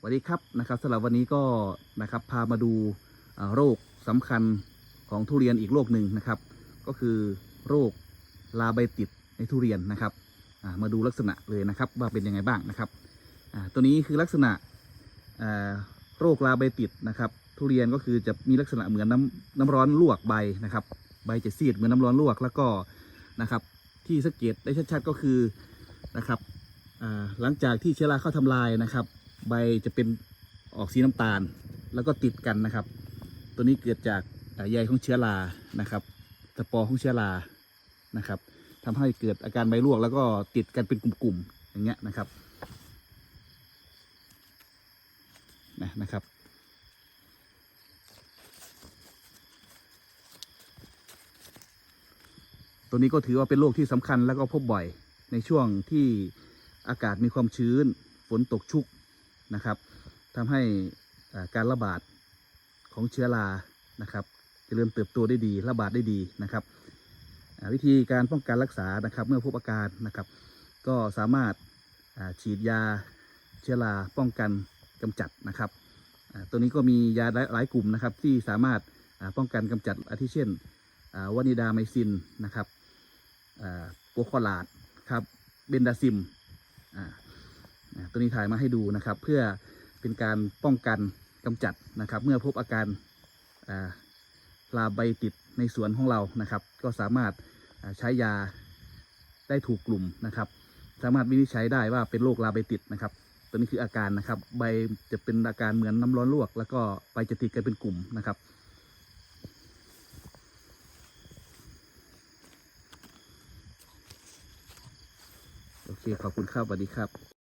สวัสดีครับนะครับสำหรับวันนี้ก็นะครับพามาดูโรคสำคัญของทุเรียนอีกโรคหนึ่งนะครับ ก็คือโรคลาใบติดในทุเรียนนะครับมาดูลักษณะเลยนะครับว่าเป็นยังไงบ้างนะครับตัวนี้คือลักษณะโรคลาใบติดนะครับ ทุเรียนก็คือจะมีลักษณะเหมือนน้ำน้ำร้อนลวกใบนะครับ ใบจะซีดเหมือนน้ำร้อนลวกแล้วก็นะครับ ที่สังเกตได้ชัดๆก็คือนะครับหลังจากที่เชื้อราเข้าทำลายนะครับ ใบจะเป็นออกสีน้ำตาล แล้วก็ติดกันนะครับ ตัวนี้เกิดจากอ่ใยของเชื้อรานะครับตะปอของเชื้อรานะครับทำให้เกิดอาการใบร่วงแล้วก็ติดกันเป็นกลุ่มๆอย่างเงี้ยนะครับนะนะครับตัวนี้ก็ถือว่าเป็นโรคที่สำคัญแล้วก็พบบ่อยในช่วงที่อากาศมีความชื้น ฝนตกชุก นะครับทำให้การระบาดของเชื้อรานะครับจเจริญเติบโตได้ดีระบาดได้ดีนะครับ วิธีการป้องกันรักษานะครับ เมื่อพบอาการนะครับ ก็สามารถฉีดยาเชื้อราป้องกันกำจัดนะครับตัวนี้ก็มียาหลายกลุ่มนะครับ ที่สามารถป้องกันกำจัดอาทิเช่นวานิดาไมซินนะครับโปรคอลาดครับเบนดาซิม ตัวนี้ถ่ายมาให้ดูนะครับ เพื่อเป็นการป้องกันกำจัดนะครับ เมื่อพบอาการาลาใบติดในสวนของเรานะครับ ก็สามารถาใช้ยาได้ถูกกลุ่มนะครับ สามารถวินิจฉัยได้ว่าเป็นโรคลาใบติดนะครับ ตัวนี้คืออาการนะครับ ใบจะเป็นอาการเหมือนน้ำร้อนลวก แล้วก็ใบจะติดกันเป็นกลุ่มนะครับโอเค ขอบคุณครับสวัสดีครับ